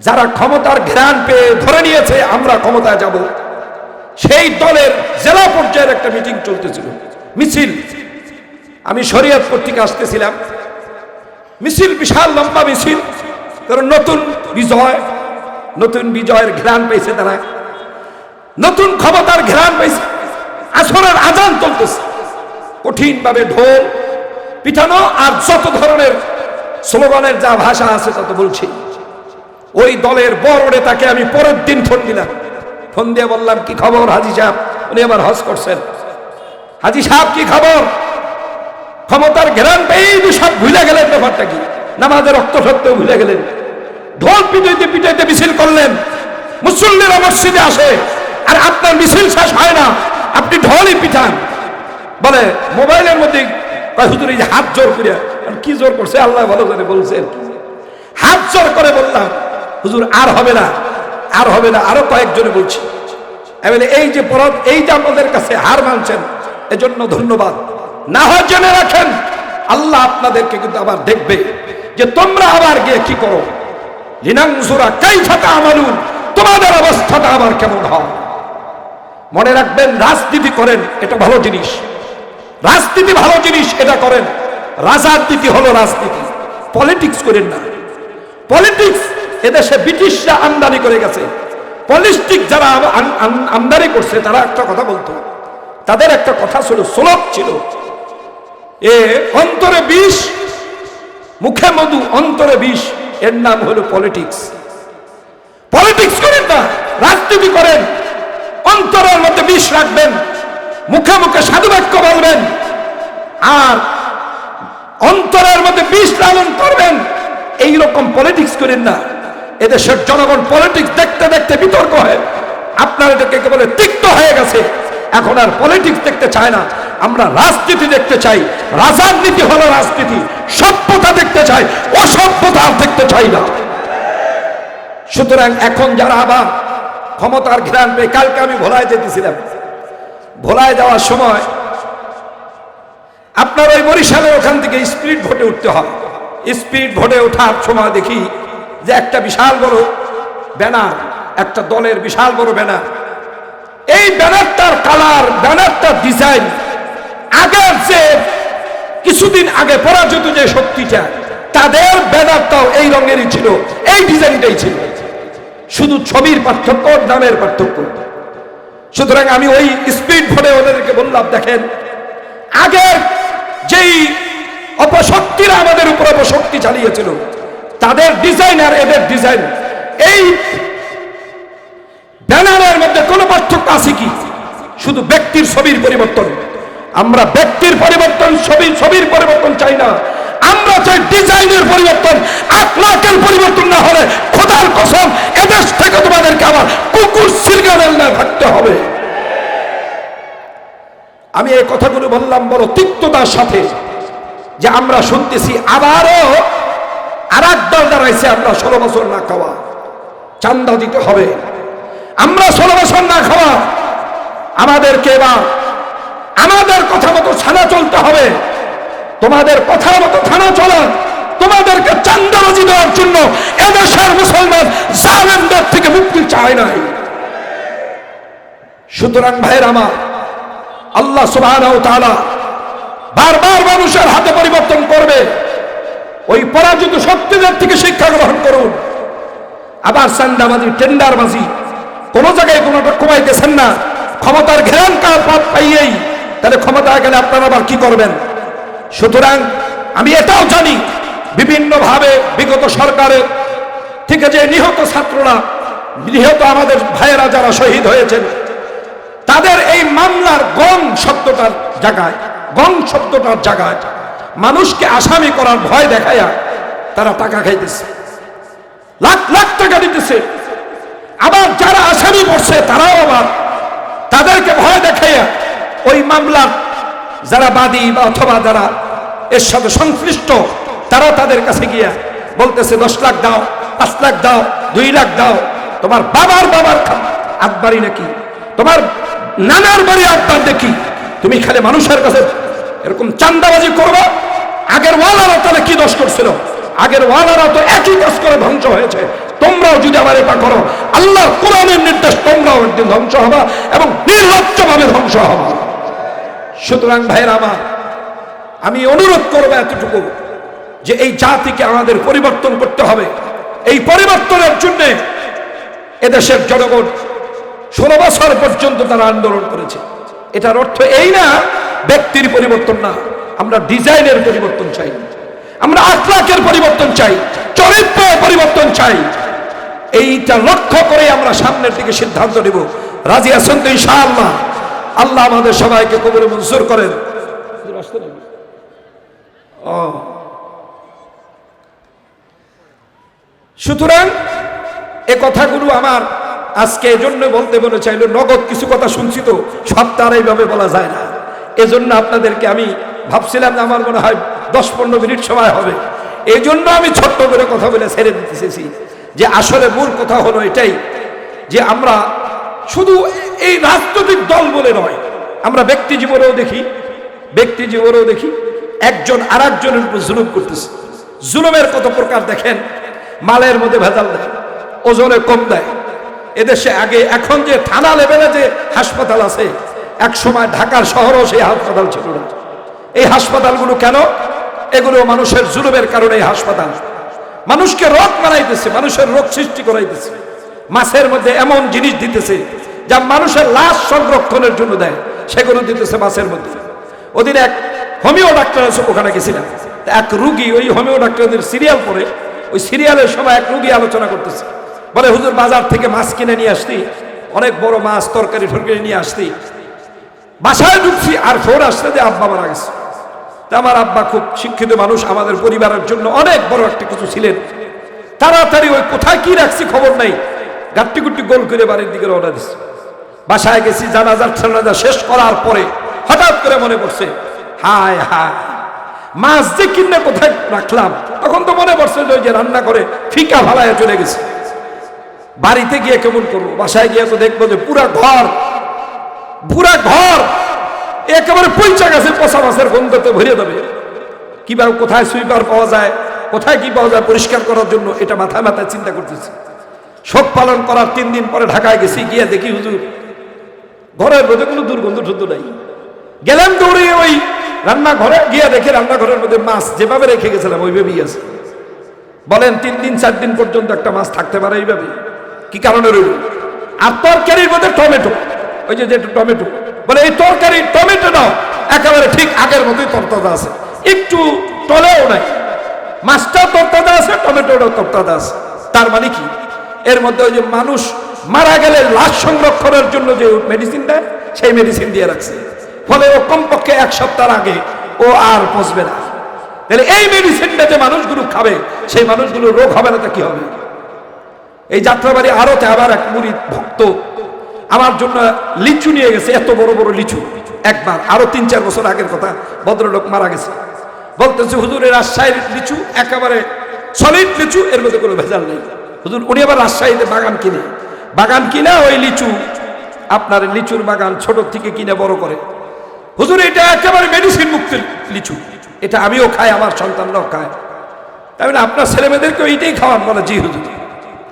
যারা ক্ষমতার ঘ্রাণ পেয়ে ধরে নিয়েছে, আমরা ক্ষমতায় যাব। সেই দলের জেলা পর্যায়ের একটা মিটিং চলতেছিল। মিছিল। আমি শরীয়তপুর থেকে আসতেছিলাম। মিছিল, বিশাল লম্বা মিছিল। কারণ নতুন বিজয়, নতুন বিজয়ের ঘ্রাণ পেয়েছে তারা। নতুন ক্ষমতার ঘ্রাণ পেয়েছে। আসরের আজান চলতেছে। কঠিনভাবে ঢোল পিঠানো আর যত ধরনের স্লোগানের যা ভাষা আছে তত বলছি। ওই দলের বড় নেতাকে আমি পরের দিন ফোন দিলাম। ফোন দিয়ে বললাম, কি খবর হাজি সাহেব? উনি আবার হজ করছেন। হাজি সাহেব, কি খবর? ক্ষমতার ঘেরান পেয়েই সব ভুলে গেলেন ব্যাপারটা কি? নামাজের রক্ত সত্ত্বেও ভুলে গেলেন। ঢোল পিটাইতে পিটাইতে মিছিল করলেন। মুসল্লিরা মসজিদে আসে, আর আপনার মিছিল শেষ হয় না, আপনি ঢোলই পিঠান বলে, মোবাইলের মধ্যে কয়, হুজুর, এই হাত জোর করিয়া। কি জোর করছে? আল্লাহ ভালো করে বলছেন। হাত জোর করে বললাম হুজুর, আর হবে না, আর হবে না, আরও কয়েকজনে বলছি। এই যে পরব, এই যে আমাদের কাছে হার মানছেন, এজন্য ধন্যবাদ। না হয় জেনে রাখেন, আল্লাহ আপনাদেরকে কিন্তু আবার দেখবে যে তোমরা আবার গিয়ে কি করো। লিনাংসুরা কাই থাকা আমালুন তোমাদের অবস্থাটা আবার কেমন হয়? মনে রাখবেন, রাজনীতি করেন, এটা ভালো জিনিস। রাজনীতি ভালো জিনিস, এটা করেন। রাজনীতি হলো রাজনীতি। পলিটিক্স করেন না। পলিটিক্স এদেশে ব্রিটিশরা আমদানি করে গেছে। পলিস্টিক যারা আম- আম- আমদানি করছে, তারা একটা কথা বলতো। তাদের একটা কথা ছিল, শ্লোক ছিল। এ অন্তরে বিষ, মুখে মধু, অন্তরে বিষ, এর নাম হলো পলিটিক্স। পলিটিক্স করেন না, রাজনীতি করেন। অন্তরের মধ্যে বিষ রাখবেন, মুখে মুখে সাধু বাক্য বলবেন, আর অন্তরের মধ্যে বিষ লালন করবেন। এই রকম পলিটিক্স করেন না। এদেশের জনগণ পলিটিক্স দেখতে দেখতে বিতর্ক হয়। আপনার এটাকে বলে, তিক্ত হয়ে গেছে। এখন আর পলিটিক্স দেখতে চায় না। আমরা রাজনীতি দেখতে চাই। রাজনীতি হলো রাজনীতি। সভ্যতা দেখতে চাই। অসভ্যতা আর দেখতে চাই না। সুতরাং এখন যারা আবার ক্ষমতার ঘ্রাণ পেয়ে, কালকে আমি ভোলায় যেতেছিলাম। ভোলায় যাওয়ার সময় আপনার ওই বরিশালের ওখান থেকে স্পিড ভোটে উঠতে হয়। স্পিড ভোটে ওঠার সময় দেখি যে একটা বিশাল বড় ব্যানার, একটা দলের বিশাল বড় ব্যানার। এই ব্যানারটার কালার, ব্যানারটার ডিজাইন আগের যে কিছুদিন আগে পরাজিত যে শক্তিটা, তাদের ব্যানারটাও এই রঙেরই ছিল, এই ডিজাইনটাই ছিল। শুধু ছবির পার্থক্য, নামের পার্থক্য। সুতরাং আমি ওই স্পিড ভোটে ওদেরকে বললাম, দেখেন, আগের যেই অপশক্তিরা আমাদের উপর অপশক্তি চালিয়েছিল তাদের ডিজাইন আর এদের ডিজাইন এই ব্যানারের মধ্যে কোনো পার্থক্য আছে কি? শুধু ব্যক্তির ছবির পরিবর্তন। আমরা ব্যক্তির পরিবর্তন ছবি ছবির পরিবর্তন চাই না। আমরা চাই ডিজাইনের পরিবর্তন, আখলাকের পরিবর্তন না হলে খোদার কসম এদেশ থেকে তোমাদেরকে আবার কুকুর সিরগানের না থাকতে হবে। আমি এই কথাগুলো বললাম বড় তিক্ততার সাথে যে আমরা শুনতেছি আবারও আর এক দল দাঁড়াইছে আমরা ষোলো বছর না খাওয়া। চান্দা দিতে হবে। আমরা ষোলো বছর না খাওয়া। আমাদেরকে এবার আমাদের কথা মতো ছানা চলতে হবে। তোমাদের কথা মতো থানা চলা। তোমাদেরকে চান্দাবাজি দেওয়ার জন্য এদেশের মুসলমান জালেমদের থেকে মুক্তি চায় নাই। সুতরাং ভাইয়ের আমার, আল্লাহ তাআলা বারবার মানুষের হাতে পরিবর্তন করবে। ওই পরাজিত শক্তিদের থেকে শিক্ষা গ্রহণ করুন। আবার সান্দাবাজি টেন্ডারবাজি, কোন জায়গায় কোনোটা কমাইতেছেন না। ক্ষমতার ঘেরান কার পাইয়েই তাহলে ক্ষমতা গেলে আপনারা আবার কি করবেন? সুতরাং আমি এটাও জানি, বিভিন্নভাবে বিগত সরকারের থেকে যে নিহত ছাত্ররা, নিহত আমাদের ভাইয়েরা যারা শহীদ হয়েছেন, তাদের এই মামলার গং শব্দটার জায়গায়, গং শব্দটার জায়গায় মানুষকে আসামি করার ভয় দেখায়া তারা টাকা খাইতেছে। লাখ লাখ টাকা দিতেছে। আবার যারা আসামি করছে, তারাও আবার তাদেরকে ভয় দেখাইয়া ওই মামলার যারা বাদী বা অথবা যারা এর সাথে সংশ্লিষ্ট তারা তাদের কাছে গিয়া বলতেছে, দশ লাখ দাও, পাঁচ লাখ দাও, দুই লাখ দাও। তোমার বাবার বাবার আকবারি নাকি। তোমার নানার বাড়ি আকবার দেখি তুমি খালি মানুষের কাছে এরকম চান্দাবাজি করবা, আগের ওয়ালারা তাহলে কি দোষ করছিল? আগের ওয়ালারা তো একই কাজ করে ধ্বংস হয়েছে। তোমরাও যদি আবার এটা করো আল্লাহ কোরআনের নির্দেশ তোমরাও একদিন ধ্বংস হবা এবং নির্লজ্জভাবে ধ্বংস হবা। সুতরাং ভাইয়ের আমার, আমি অনুরোধ করব এতটুকু যে এই জাতিকে আমাদের পরিবর্তন করতে হবে। এই পরিবর্তনের জন্য এদেশের জনগণ ষোলো বছর পর্যন্ত তারা আন্দোলন করেছে। এটার অর্থ এই না, ব্যক্তির পরিবর্তন না। আমরা ডিজাইনের পরিবর্তন চাই। আমরা আখলাকের পরিবর্তন চাই। চরিত্রের পরিবর্তন চাই। এইটা লক্ষ্য করে আমরা সামনের দিকে সিদ্ধান্ত নিব। রাজি আছেন তো ইনশাআল্লাহ? আল্লাহ আমাদের সবাইকে কবরে মঞ্জুর করেন। সুতরাং এ কথাগুলো আমার আজকে এজন্য বলতে মনে চাইলো, নগদ কিছু কথা শুনছি তো, সব তার এইভাবে বলা যায় না। এজন্য আপনাদেরকে আমি ভাবছিলাম যে আমার মনে হয় দশ পনেরো মিনিট সময় হবে। এই জন্য আমি ছোট্ট করে কথা বলে ছেড়ে দিতে চেয়েছি যে আসলে মূল কথা হলো এটাই যে আমরা শুধু এই রাজনৈতিক দল বলে নয়, আমরা ব্যক্তি জীবনেও দেখি, ব্যক্তি জীবনেও দেখি, একজন আর একজনের উপর জুলুম করতেছে। জুলুমের কত প্রকার দেখেন? মালের মধ্যে ভেজাল দেয়, ওজনে কম দেয় এদেশে আগে, এখন যে থানা লেভেলে যে হাসপাতাল আছে, এক সময় ঢাকার শহরও সেই হাসপাতাল ছিল না। এই হাসপাতালগুলো কেন? এগুলো মানুষের জুলুমের কারণে এই হাসপাতাল। মানুষকে রোগ মারাইতেছে মানুষের রোগ সৃষ্টি করাইতেছে। মাছের মধ্যে এমন জিনিস দিতেছে, যা মানুষের লাশ সংরক্ষণের জন্য দেয়, সেগুলো দিতেছে মাছের মধ্যে। ওদিন এক হোমিও ডাক্তার আছে, ওখানে গেছিলাম। এক রুগী ওই হোমিও ডাক্তারদের সিরিয়াল পরে ওই সিরিয়ালের সময় এক রুগী আলোচনা করতেছে। বলে, হুজুর, বাজার থেকে মাছ কিনে নিয়ে আসতি। অনেক বড় মাছ, তরকারি টরকারি নিয়ে আসতি। বাসায় ঢুকছি, আর ফোর আসতে যে আব্বা মারা গেছে। আমার আব্বা খুব শিক্ষিত মানুষ, আমাদের পরিবারের জন্য অনেক বড় একটা কিছু ছিলেন। তাড়াতাড়ি ওই কোথায় কি রাখছি খবর নাই। গাট্টি গুট্টি গোল করে বাড়ির দিকে রওনা দিচ্ছে বাসায় গেছি জানাজার ঠানাজা শেষ করার পরে হঠাৎ করে মনে পড়ছে, হায় হায়, মাছ যে কিনে কোথায় রাখলাম? তখন তো মনে পড়ছে যে রান্না করে ফিকা ভালায় চলে গেছে। বাড়িতে গিয়ে কেমন করব? বাসায় গিয়ে তো দেখব যে পুরা ঘর পুরা ঘর একেবারে পৈচা গেছে, পচা মাছের গন্ধতে ভরে দেবে। কীভাবে কোথায় সুইপার পাওয়া যায়, কোথায় কি পাওয়া যায় পরিষ্কার করার জন্য এটা মাথায় মাথায় চিন্তা করতেছি। শোক পালন করার তিন দিন পরে ঢাকায় গেছি, গিয়ে দেখি হুজুর, ঘরের মধ্যে কোনো দুর্গন্ধ শুদ্ধ নাই। গেলাম দৌড়ে ওই রান্নাঘরে, গিয়ে দেখে রান্নাঘরের মধ্যে মাছ যেভাবে রেখে গেছিলাম, ওইভাবেই আছে। বলেন, তিন দিন, চার দিন পর্যন্ত একটা মাছ থাকতে পারে এইভাবে? কি কারণে রইল? আর তরকারির মধ্যে টমেটো। ওই যে টমেটো। বলে, এই তরকারি টমেটো নাও। একেবারে ঠিক আগের মতোই তরতাজা আছে। একটু টলেও নাই। মাছটা তরতাজা আছে, টমেটোটাও তরতাজা আছে। তার মানে কি? এর মধ্যে ওই যে মানুষ মারা গেলে লাশ সংরক্ষণের জন্য যে মেডিসিন দেয়, সেই মেডিসিন দিয়ে রাখছে। ফলে ও কমপক্ষে এক সপ্তাহ আগে ও আর পচবে না। তাহলে এই মেডিসিনটা যে মানুষগুলো খাবে, সেই মানুষগুলো রোগ হবে না তা কি হবে? এই যাত্রাবাড়ি আরতে আবার এক মুড়ি ভক্ত আমার জন্য লিচু নিয়ে গেছে, এত বড় বড় লিচু। একবার, আরও তিন চার বছর আগের কথা, ভদ্রলোক মারা গেছে। বলতেছে হুজুরের রাজশাহীর লিচু একেবারে সলিড লিচু, এর মধ্যে কোনো ভেজাল নেই। হুজুর, উনি আবার রাজশাহীতে বাগান কিনে। বাগান কিনে ওই লিচু আপনার লিচুর বাগান ছোট থেকে কিনে বড় করে। হুজুর, এটা একেবারে মেডিসিন মুক্ত লিচু। এটা আমিও খাই, আমার সন্তানরাও খায়। তাই আপনার ছেলেমেয়েদেরকেও এইটাই খাওয়ান। বলে, জি হুজুর।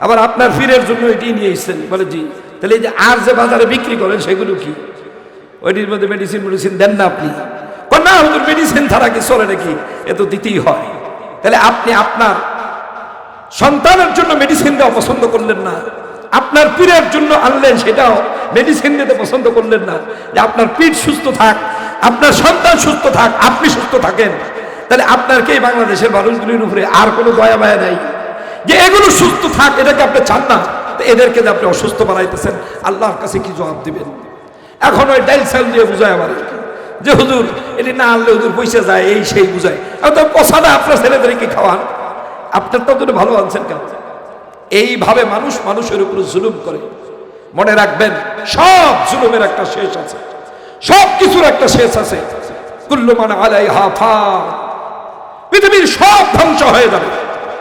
আবার আপনার ফিরের জন্য এটাই নিয়ে এসছেন। বলে, জি, তাহলে এই যে আর যে বাজারে বিক্রি করেন, সেগুলো কি? ওইটির মধ্যে মেডিসিন মেডিসিন দেন না আপনি। না হুজুর মেডিসিন ছাড়া কি চলে নাকি? এ তো দিতেই হয়। তাহলে আপনি আপনার সন্তানের জন্য মেডিসিন দেওয়া পছন্দ করলেন না। আপনার পীরের জন্য আনলেন, সেটাও মেডিসিন দিতে পছন্দ করলেন না। যে আপনার পীর সুস্থ থাক, আপনার সন্তান সুস্থ থাক, আপনি সুস্থ থাকেন, তাহলে আপনার কে বাংলাদেশের মানুষগুলির উপরে আর কোনো দয়া মায়া নাই? যে এগুলো সুস্থ থাক এটাকে আপনি চান না এদেরকে যে আপনি অসুস্থ বানাইতেছেন, আল্লাহর কাছে কি জবাব দিবেন? এখন ওই ডাইল সাইল দিয়ে বুঝায় আমার যে হুজুর, এটি না আনলে হুজুর পয়সা যায়, এই সেই বুঝায়। তো পশাটা আপনার ছেলেদেরকে খাওয়ান? আপনার তো দুটো ভালো আনছেন কেন? এইভাবে মানুষ মানুষের উপর জুলুম করে। মনে রাখবেন, সব জুলুমের একটা শেষ আছে। সব কিছুর একটা শেষ আছে। কুল্লুমান আলাই হাফা পৃথিবীর সব ধ্বংস হয়ে যাবে।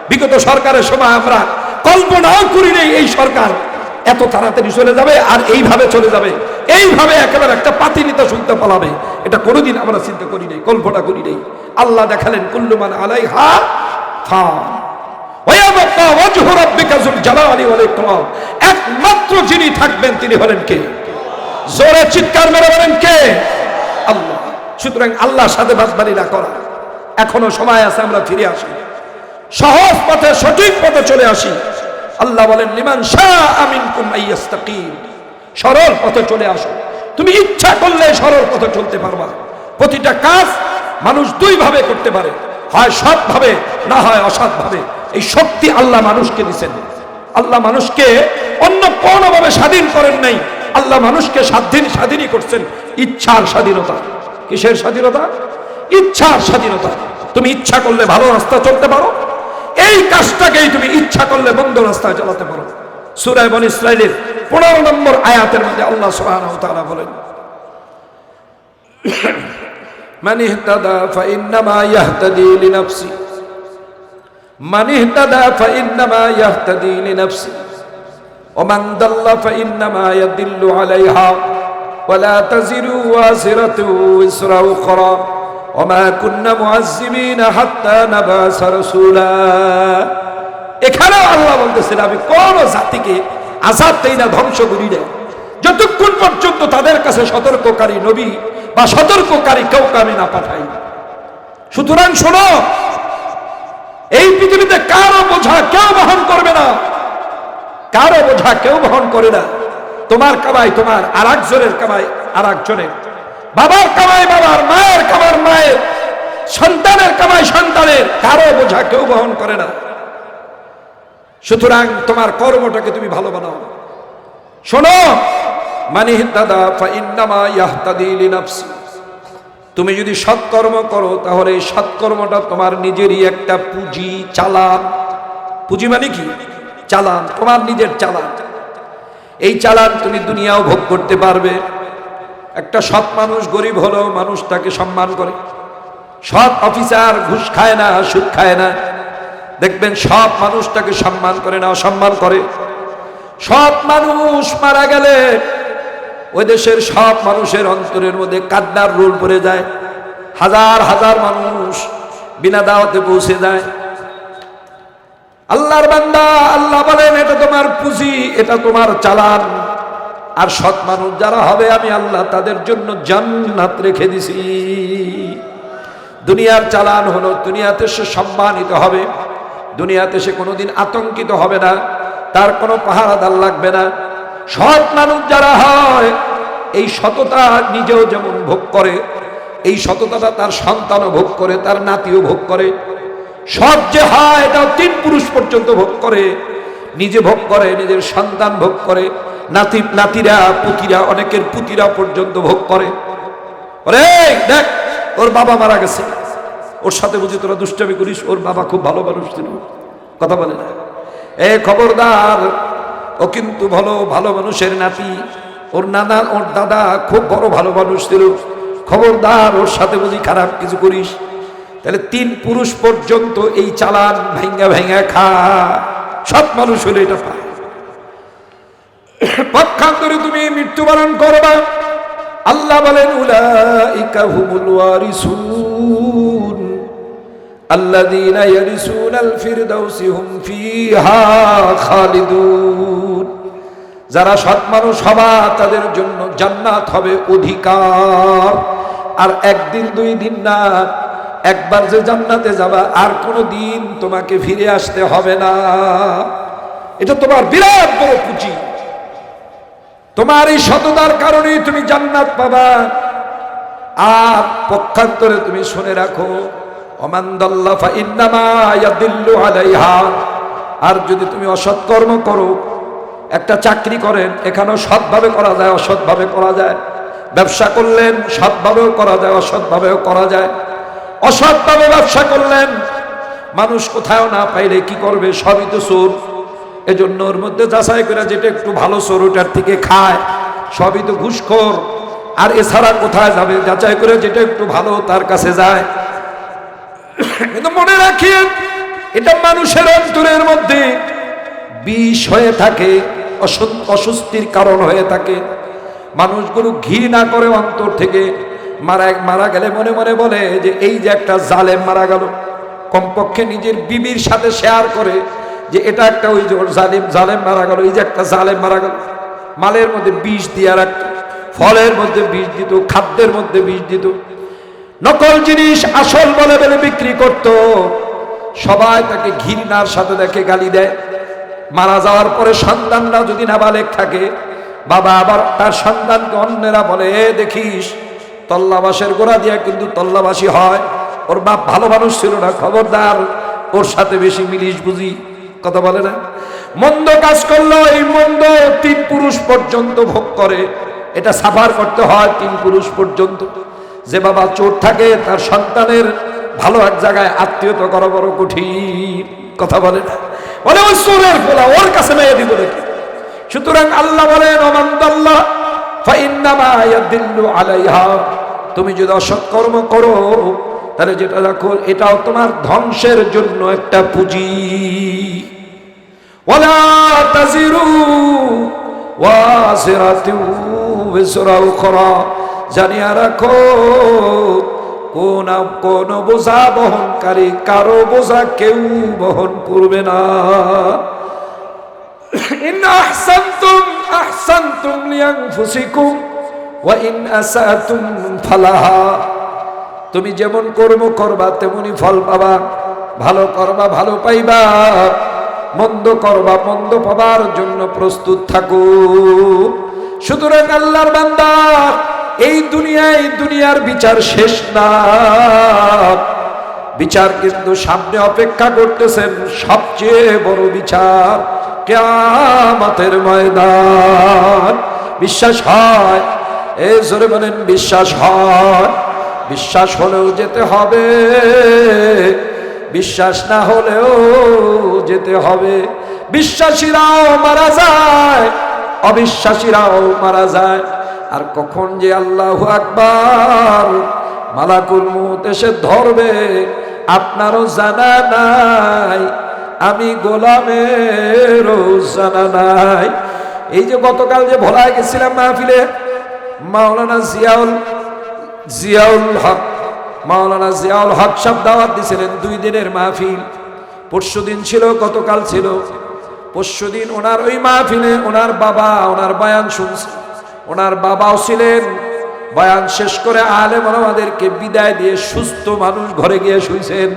বিগত সরকারের সময় আমরা কল্পনাও করি নেই এই সরকার এত তাড়াতাড়ি চলে যাবে আর এইভাবে চলে যাবে। এইভাবে একেবারে একটা পাতিনিতা শুনতে পালাবে। এটা কোনোদিন আমরা চিন্তা করি নাই, কল্পনা করি নাই। আল্লাহ দেখালেন কুল্লুমান আলাই হা একমাত্র যিনি থাকবেন তিনি কে? জোরে চিৎকার বলেন কে? আল্লাহ। সুতরাং আল্লাহর সাথে বাদবাড়ি না করা। এখনও সময় আছে, আমরা ফিরে আসি। সহজ পথে, সঠিক পথে চলে আসি। আল্লাহ বলেন, লিমান শাহ আমিন কুমাইয়াস্তাকিম সরল পথে চলে আসো। তুমি ইচ্ছা করলে সরল পথে চলতে পারবা। প্রতিটা কাজ মানুষ দুই ভাবে করতে পারে। হয় সৎভাবে, না হয় অসৎভাবে। এই শক্তি আল্লাহ মানুষকে দিচ্ছেন আল্লাহ মানুষকে অন্য কোনোভাবে স্বাধীন করেন নাই। আল্লাহ মানুষকে স্বাধীন, স্বাধীনই করছেন। ইচ্ছার স্বাধীনতা। কিসের স্বাধীনতা? ইচ্ছার স্বাধীনতা। তুমি ইচ্ছা করলে ভালো রাস্তা চলতে পারো। এই কাজটাকেই তুমি ইচ্ছা করলে বন্ধ রাস্তায় চালাতে পারো সুরায় বন ইসরায়েলের পনেরো নম্বর আয়াতের মধ্যে আল্লাহ সুবহানাহু ওয়া তাআলা বলেন من اهتدى فإنما يهتدي لنفسه من اهتدى فإنما يهتدي لنفسه ومن ضل فإنما يدل عليها ولا تزر وازرة وزر أخرى এখানেও আল্লাহ বলতেছেন, আমি কোন জাতিকে আজাদ দেই না, ধ্বংস করি না। যতক্ষণ পর্যন্ত তাদের কাছে সতর্ককারী নবী বা সতর্ককারী কাউকে আমি না পাঠাই। সুতরাং শোনো, এই পৃথিবীতে কারও বোঝা কেউ বহন করবে না। কারও বোঝা কেউ বহন করে না। তোমার কামাই তোমার আর একজনের কামাই আর একজনের বাবার কামাই বাবার, মায়ের কামার মায়ের সন্তানের কামাই সন্তানের, কারও বোঝা কেউ বহন করে না। সুতরাং তোমার কর্মটাকে তুমি ভালো বানাও। শোনো মানে দাদা তুমি যদি সৎকর্ম করো, তাহলে এই সৎকর্মটা তোমার নিজেরই একটা পুঁজি, চালান। পুঁজি মানে কি? চালান, তোমার নিজের চালান। এই চালান তুমি দুনিয়াও ভোগ করতে পারবে। একটা সৎ মানুষ গরিব হলেও মানুষ তাকে সম্মান করে। সৎ অফিসার ঘুষ খায় না, সুদ খায় না। দেখবেন সব মানুষ তাকে সম্মান করে না, অসম্মান করে। সৎ মানুষ মারা গেলে ওই দেশের সব মানুষের অন্তরের মধ্যে কান্নার রোল পড়ে যায়। হাজার হাজার মানুষ বিনা দাওয়াতে পৌঁছে যায়। আল্লাহর বান্দা, আল্লাহ বলেন, এটা তোমার পুঁজি, এটা তোমার চালান। আর সৎ মানুষ যারা হবে, আমি আল্লাহ তাদের জন্য জান্নাত রেখে দিছি। দুনিয়ার চালান হলো, দুনিয়াতে সে সম্মানিত হবে, দুনিয়াতে সে কোনোদিন আতঙ্কিত হবে না, তার কোনো পাহারাদার লাগবে না। সৎ মানুষ যারা হয়, এই সততা নিজেও যেমন ভোগ করে, এই সততাটা তার সন্তানও ভোগ করে, তার নাতিও ভোগ করে। সৎ যে হয়, এটাও তিন পুরুষ পর্যন্ত ভোগ করে, নিজে ভোগ করে, নিজের সন্তান ভোগ করে। নাতি নাতিরা, পুতিরা, অনেকের পুতিরা পর্যন্ত ভোগ করে। ওরে, দেখ, ওর বাবা মারা গেছে। ওর সাথে বুঝি তোরা দুষ্টামি করিস? ওর বাবা খুব ভালো মানুষ ছিল। কথা বলে না। এ খবরদার, ও কিন্তু ভালো ভালো মানুষের নাতি। ওর নানা, ওর দাদা খুব বড় ভালো মানুষ ছিল। খবরদার, ওর সাথে বুঝি খারাপ কিছু করিস? তাহলে তিন পুরুষ পর্যন্ত এই চালান ভেঙ্গা ভেঙ্গা খা। সব মানুষ হলে এটা পায়। পক্ষান্তরে তুমি মৃত্যুবরণ করবা। আল্লাহ বলেন, উলাইকা হুমুল ওয়ারিসুন। আল্লাযীনা ইয়ারিসুনাল ফিরদাউসি হুম ফিহা খালিদুন। যারা সৎ মানুষ হবা, তাদের জন্য জান্নাত হবে অধিকার। আর একদিন, দুই দিন না, একবার যে জান্নাতে যাবা, আর কোনো দিন তোমাকে ফিরে আসতে হবে না। এটা তোমার বিরাট বড় পুঁজি। তোমার এই সততার কারণেই তুমি জান্নাত পাবা। আর পক্ষান্তরে তুমি শুনে রাখো আর যদি তুমি অসৎকর্ম করো, একটা চাকরি করেন, এখানেও সৎভাবে করা যায়, অসৎভাবে করা যায়। ব্যবসা করলেন, সৎভাবেও করা যায়, অসৎভাবেও করা যায়। অসৎভাবে ব্যবসা করলেন, মানুষ কোথাও না পাইলে কি করবে? সবই তো চোর। এজন্য ওর মধ্যে যাচাই করে যেটা একটু ভালো সরুটার থেকে খায়। সবই তো ঘুষখোর। আর এছাড়া কোথায় যাবে? যাচাই করে যেটা একটু ভালো তার কাছে যায়। কিন্তু মনে রাখিয়েন এটা মানুষের অন্তরের মধ্যে বিষ হয়ে থাকে, অসু- অস্বস্তির কারণ হয়ে থাকে। মানুষগুলো ঘি না করে অন্তর থেকে। মারা মারা গেলে মনে মনে বলে যে, এই যে একটা জালেম মারা গেল। কমপক্ষে নিজের বিবির সাথে শেয়ার করে। যে এটা একটা ওই যে ওর জালিম, জালেম মারা গেল, এই যে একটা জালেম মারা গেল। মালের মধ্যে বিষ দিয়ে রাখত ফলের মধ্যে বিষ দিত, খাদ্যের মধ্যে বিষ দিত। নকল জিনিস আসল বলে বলে বিক্রি করত। সবাই তাকে ঘৃণার সাথে দেখে গালি দেয়। মারা যাওয়ার পরে সন্তানরা যদি নাবালেক থাকে, বাবা আবার তার সন্তানকে অন্যেরা বলে দেখিস, তল্লাবাসের গোড়া দিয়া কিন্তু তল্লাবাসী হয়। ওর বাপ ভালো মানুষ ছিল না, খবরদার, ওর সাথে বেশি মিলিস বুঝি। কথা বলে না? মন্দ কাজ করল এই মন্দ তিন পুরুষ পর্যন্ত ভোগ করে। এটা সাফার করতে হয় তিন পুরুষ পর্যন্ত। যে বাবা চোর থাকে, তার সন্তানের ভালো এক জায়গায় আত্মীয়তা করা বড় কঠিন। কথা বলে না? বলে, ওই চোরের ফোলা ওর কাছে মেয়ে দিব দেখি সুতরাং আল্লাহ বলেন অমান্দাল্লাহ তুমি যদি অসৎকর্ম করো তাহলে যেটা দেখো, এটাও তোমার ধ্বংসের জন্য একটা পুঁজি। তাজিরু জানিয়া রাখো, কোন কোন বোঝা বহনকারী কারও বোঝা কেউ বহন করবে না। ফালাহা। তুমি যেমন কর্ম করবা, তেমনি ফল পাবা। ভালো করবা ভালো পাইবা। মন্দ করবা মন্দ পাবার জন্য প্রস্তুত থাকো। সুতরাং আল্লাহর বান্দা, এই দুনিয়ায় দুনিয়ার বিচার শেষ না। বিচার কিন্তু সামনে অপেক্ষা করতেছেন সবচেয়ে বড় বিচার কেয়ামতের ময়দান। বিশ্বাস হয়, এ জোরে বলেন, বিশ্বাস হয়। বিশ্বাস হলেও যেতে হবে। বিশ্বাস না হলেও যেতে হবে। বিশ্বাসীরাও মারা যায়, অবিশ্বাসীরাও মারা যায়। আর কখন যে আল্লাহ আকবার মালাকুল মুত এসে ধরবে, আপনারও জানা নাই, আমি গোলামেরও জানা নাই। এই যে গতকাল যে ভোলায় গেছিলাম মাহফিলে, মাওলানা জিয়াউল জিয়াউল হক, মাওলানা জিয়াউল হক সব দাওয়াত দিছিলেন দুই দিনের মাহফিল। পরশু দিন ছিল, গতকাল ছিল। পরশু দিন ওনার ওই মাহফিলে ওনার বাবা, ওনার বয়ান শুনছে। ওনার বাবাও ছিলেন। বয়ান শেষ করে আলেম আমাদেরকে বিদায় দিয়ে সুস্থ মানুষ ঘরে গিয়ে শুইছেন।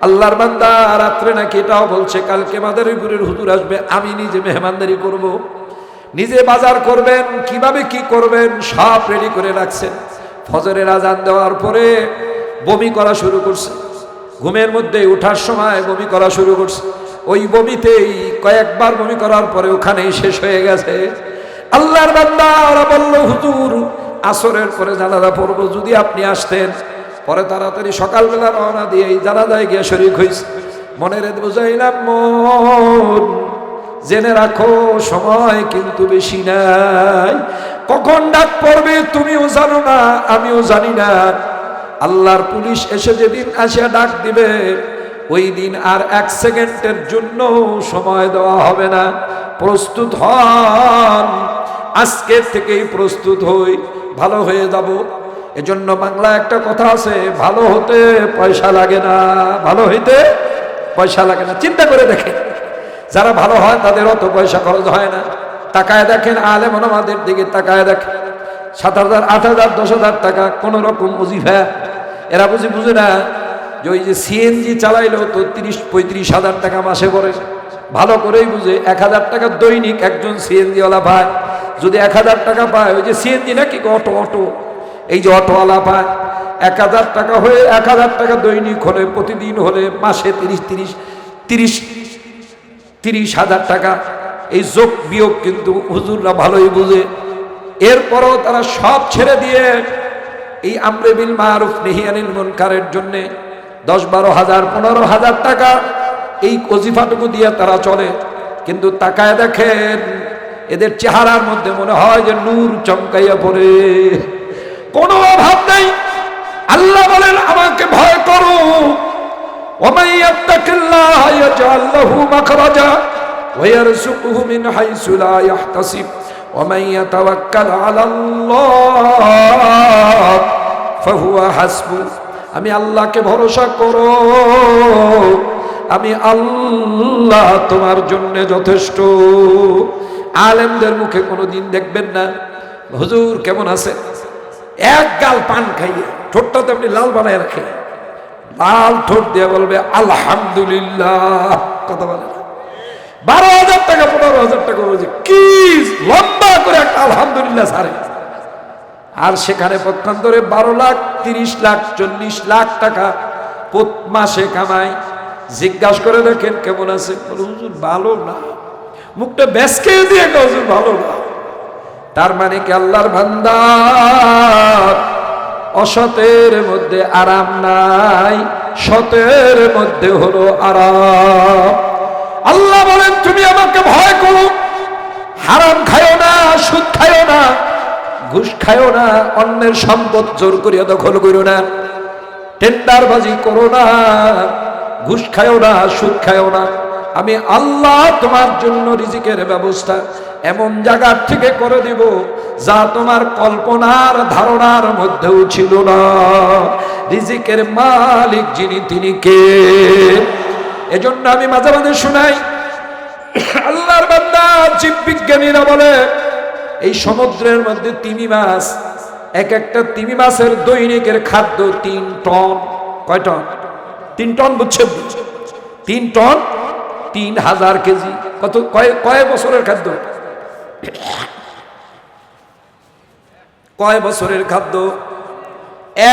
আল্লাহর বান্দা, রাত্রে নাকি এটাও বলছে, কালকে মাদারীপুরের হুজুর আসবে, আমি নিজে মেহমানদারি করব। নিজে বাজার করবেন, কীভাবে কি করবেন, সব রেডি করে রাখছেন। ফজরের আজান দেওয়ার পরে বমি করা শুরু করছে। ঘুমের মধ্যে ওঠার সময় বমি করা শুরু করছে। ওই বমিতেই কয়েকবার বমি করার পরে ওখানেই শেষ হয়ে গেছে। আল্লাহর বান্দা ওরা বলল, হুজুর, আসরের পরে জানাজা পড়ব, যদি আপনি আসতেন। পরে তাড়াতাড়ি সকালবেলা রওনা দিয়ে এই জানাজায় গিয়ে শরীর হয়েছে মনের বুঝাইলাম জেনে রাখো, সময় কিন্তু বেশি নাই। কখন ডাক পড়বে তুমিও জানো না, আমিও জানি না। আল্লাহর পুলিশ এসে যেদিন আসিয়া ডাক দিবে, ওই দিন আর এক সেকেন্ডের জন্য সময় দেওয়া হবে না। প্রস্তুত হন, আজকের থেকেই প্রস্তুত হই, ভালো হয়ে যাব। এজন্য বাংলা একটা কথা আছে, ভালো হতে পয়সা লাগে না, ভালো হইতে পয়সা লাগে না। চিন্তা করে দেখেন। যারা ভালো হয় তাদের অত পয়সা খরচ হয় না। তাকায় দেখেন আলেম আমাদের দিকে তাকায় দেখেন সাত হাজার, আট হাজার, দশ হাজার টাকা কোন রকম অজিফা। এরা বুঝি বুঝে না যে ওই যে সিএনজি চালাইলেও তো তিরিশ, পঁয়ত্রিশ হাজার টাকা মাসে পড়ে। ভালো করেই বুঝে, এক হাজার টাকা দৈনিক একজন সিএনজিওয়ালা পায়। যদি এক হাজার টাকা পায়, ওই যে সিএনজি নাকি অটো অটো? এই যে অটোওয়ালা পায়। এক হাজার টাকা হয়ে এক হাজার টাকা দৈনিক হলে, প্রতিদিন হলে মাসে তিরিশ তিরিশ তিরিশ তিরিশ হাজার টাকা। এই যোগ বিয়োগ কিন্তু হুজুররা ভালোই বুঝে। এরপরও তারা সব ছেড়ে দিয়ে এই আমরেবিল মারুফ নেহিয়ানিল মনকারের জন্যে দশ বারো হাজার, পনেরো হাজার টাকা এই কজিফাটুকু দিয়ে তারা চলে। কিন্তু তাকায় দেখেন, এদের চেহারার মধ্যে মনে হয় যে নূর চমকাইয়া পড়ে। কোনো অভাব নেই। আল্লাহ বলেন, আমাকে ভয় করো। يتق الله يجعل له مخرجا ويرزقه من حيث لا يحتسب ومن يتوكل على الله فهو حسبه আমি আল্লাহকে ভরসা করো আমি আল্লাহ তোমার জন্য যথেষ্ট আলেমদের মুখে কোনো দিন দেখবেন না হুজুর কেমন আছে এক গাল পান খাইয়ে ঠোঁটটা তো আপনি লাল বানায় রাখে লাল ঠোঁট দিয়ে বলবে, আলহামদুলিল্লাহ। কথা বলে বারো হাজার টাকা, পনেরো হাজার টাকা বলছে, কি লম্বা করে একটা আলহামদুলিল্লাহ সারে। আর সেখানে পক্ষান্তরে বারো লাখ, তিরিশ লাখ, চল্লিশ লাখ টাকা মাসে কামায়। জিজ্ঞাসা করে দেখেন, কেমন আছে? হুজুর, ভালো না। মুখটা বেসকে দিয়ে হুজুর, ভালো না। তার মানে কি আল্লাহর ভান্ডার অসতের মধ্যে আরাম নাই, সতের মধ্যে হলো আরাম। আল্লাহ বলেন, তুমি আমাকে ভয় করো। হারাম খায়ও না, সুদ খায়ও না, ঘুষ খায়ও না, অন্যের সম্পদ জোর করিয়া দখল করো না, টেন্ডারবাজি করো না, ঘুষ খায়ও না, সুদ খায়ও না। আমি আল্লাহ তোমার জন্য রিজিকের ব্যবস্থা এমন জায়গার থেকে করে দিব যা তোমার কল্পনার, ধারণার মধ্যেও ছিল না। রিজিকের মালিক যিনি, তিনি কে? এজন্য আমি মাঝে মাঝে শোনাই, আল্লাহর বান্দা জীব বিজ্ঞানীরা বলে, এই সমুদ্রের মধ্যে তিমি মাছ, এক একটা তিমি মাছের দৈনিকের খাদ্য তিন টন। কয় টন? তিন টন বুঝছে? তিন টন, তিন হাজার কেজি। কত কয় কয় বছরের খাদ্য? কয় বছরের খাদ্য?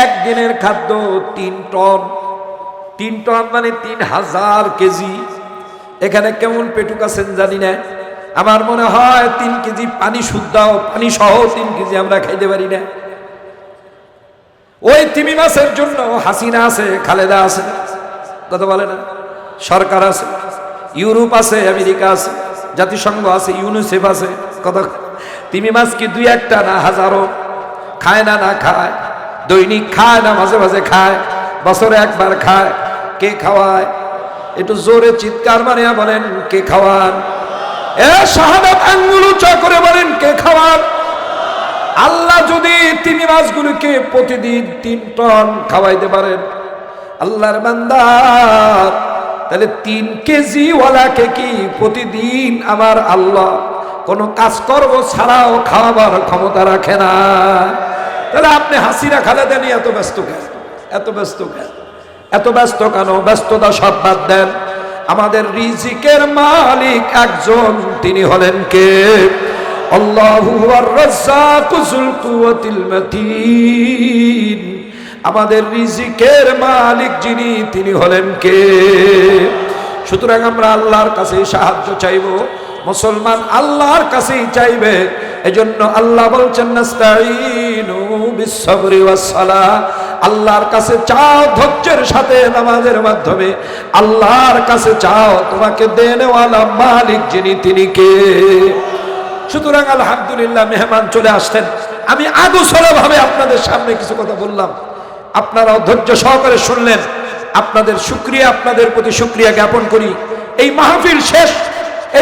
একদিনের খাদ্য তিন টন। তিন টন মানে তিন হাজার কেজি। এখানে কেমন পেটুক আছেন জানি না। আমার মনে হয় তিন কেজি পানি শুদ্ধাও পানি সহ তিন কেজি আমরা খাইতে পারি না। ওই তিমি মাসের জন্য হাসিনা আছে, খালেদা আছে, কথা বলে না? সরকার আছে, ইউরোপ আছে, আমেরিকা আছে, জাতিসংঘ আছে, ইউনিসেফ আছে। কথা, তিমি মাছ কি দুই একটা না হাজারো? খায় না না খায়। দৈনিক খায় না, মাঝে মাঝে খায়। বছরে একবার খায়। কে খাওয়ায়? একটু জোরে চিৎকার মারিয়া বলেন, কে খাওয়ান? এ শাহাদাত আঙ্গুল উঁচা করে বলেন, কে খাওয়ান? আল্লাহ যদি তিনি মাছগুলোকে প্রতিদিন তিন টন খাওয়াইতে পারেন। আল্লাহর বান্দার তাহলে তিন কেজি ওয়ালাকে কি প্রতিদিন আমার আল্লাহ কোনো কাজকর্ম ছাড়াও খাওয়াবার ক্ষমতা রাখে না। তাহলে আপনি হাসিরা খালেদা নিয়ে এত ব্যস্ত কেন? এত ব্যস্ত কেন? এত ব্যস্ত কেন? ব্যস্ততা সব বাদ দেন। আমাদের রিজিকের মালিক একজন, তিনি হলেন কে? আমাদের রিজিকের মালিক যিনি, তিনি হলেন কে? সুতরাং আমরা আল্লাহর কাছে সাহায্য চাইব। মুসলমান আল্লাহর কাছেই চাইবে। এজন্য আল্লাহ বলছেন আল্লাহর কাছে চাও ধৈর্যের সাথে নামাজের মাধ্যমে। আল্লাহর কাছে চাও তোমাকে দেনেওয়ালা মালিক যিনি, তিনি কে? সুতরাং আলহামদুলিল্লাহ মেহমান চলে আসতেন আমি ভাবে আপনাদের সামনে কিছু কথা বললাম। আপনারাও ধৈর্য সহকারে শুনলেন। আপনাদের শুক্রিয়া, আপনাদের প্রতি শুক্রিয়া জ্ঞাপন করি। এই মাহফিল শেষ।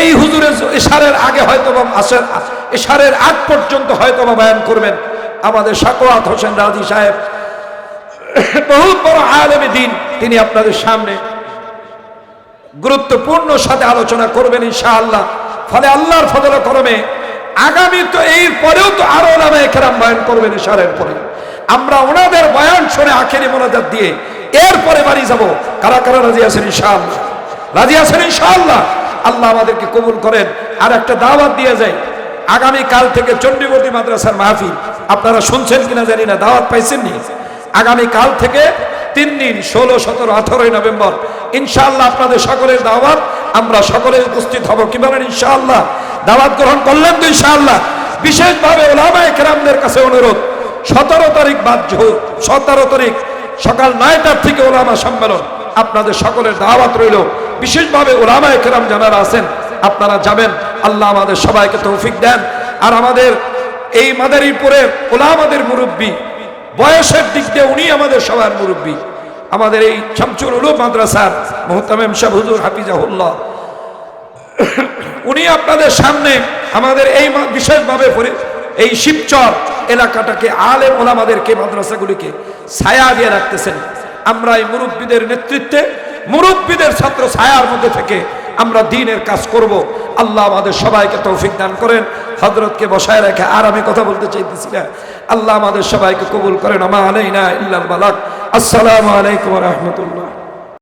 এই হুজুরের এশারের আগে হয়তো বা আসেন এশারের আগ পর্যন্ত হয়তো বা বয়ান করবেন। আমাদের সাকোয়াত হোসেন রাজি সাহেব, বহুত বড় আলেমে দিন তিনি আপনাদের সামনে গুরুত্বপূর্ণ সাথে আলোচনা করবেন ইনশাআল্লাহ। ফলে আল্লাহর ফজল করমে আগামী তো এর পরেও তো আরও নামে একরাম বয়ান করবেন ইশারের পরে। আমরা ওনাদের বয়ান শুনে আখেরি মোনাজাত দিয়ে এরপরে বাড়ি যাব। কারা কারা রাজি আছেন ইনশাআল্লাহ? রাজি আছেন ইনশাআল্লাহ? আল্লাহ আমাদেরকে কবুল করেন। আর একটা দাওয়াত দিয়ে যায় আগামী কাল থেকে চণ্ডীবতী মাদ্রাসার মাহফিল। আপনারা শুনছেন কিনা জানি না, দাওয়াত পাইছেন নি? আগামী কাল থেকে তিন দিন, ষোলো, সতেরো, আঠারোই নভেম্বর। ইনশাআল্লাহ আপনাদের সকলের দাওয়াত, আমরা সকলে উপস্থিত হব। কি বলেন ইনশাআল্লাহ? দাওয়াত গ্রহণ করলেন তো ইনশাআল্লাহ। বিশেষভাবে ওলামা একরামদের কাছে অনুরোধ, সতেরো তারিখ বাদ সতেরো তারিখ সকাল নয়টার থেকে ওলামা সম্মেলন। আপনাদের সকলের দাওয়াত রইল। বিশেষভাবে ওলামা একরাম যারা আছেন, আপনারা যাবেন। আল্লাহ আমাদের সবাইকে তৌফিক দেন। আর আমাদের এই মাদারীপুরের ওলামাদের মুরব্বী, বয়সের দিক দিয়ে উনি আমাদের সবার মুরব্বী। আমাদের এই শামচুর উলু মাদ্রাসার মোহতামেম শাহ হুজুর হাফিজাহুল্লাহ। উনি আপনাদের সামনে আমাদের এই বিশেষভাবে এই শিবচর এলাকাটাকে আলেম ওলামাদেরকে মাদ্রাসাগুলিকে ছায়া দিয়ে রাখতেছেন। আমরা এই মুরব্বীদের নেতৃত্বে, মুরব্বীদের ছাত্র ছায়ার মধ্যে থেকে আমরা দিনের কাজ করব। আল্লাহ আমাদের সবাইকে তৌফিক দান করেন। হজরতকে বসায় রেখে আর আমি কথা বলতে চাইতেছি না। আল্লাহ আমাদের সবাইকে কবুল করেন। আমা আলাইনা ইল্লাল বালাক। আসসালামু আলাইকুম রহমতুল্লাহ।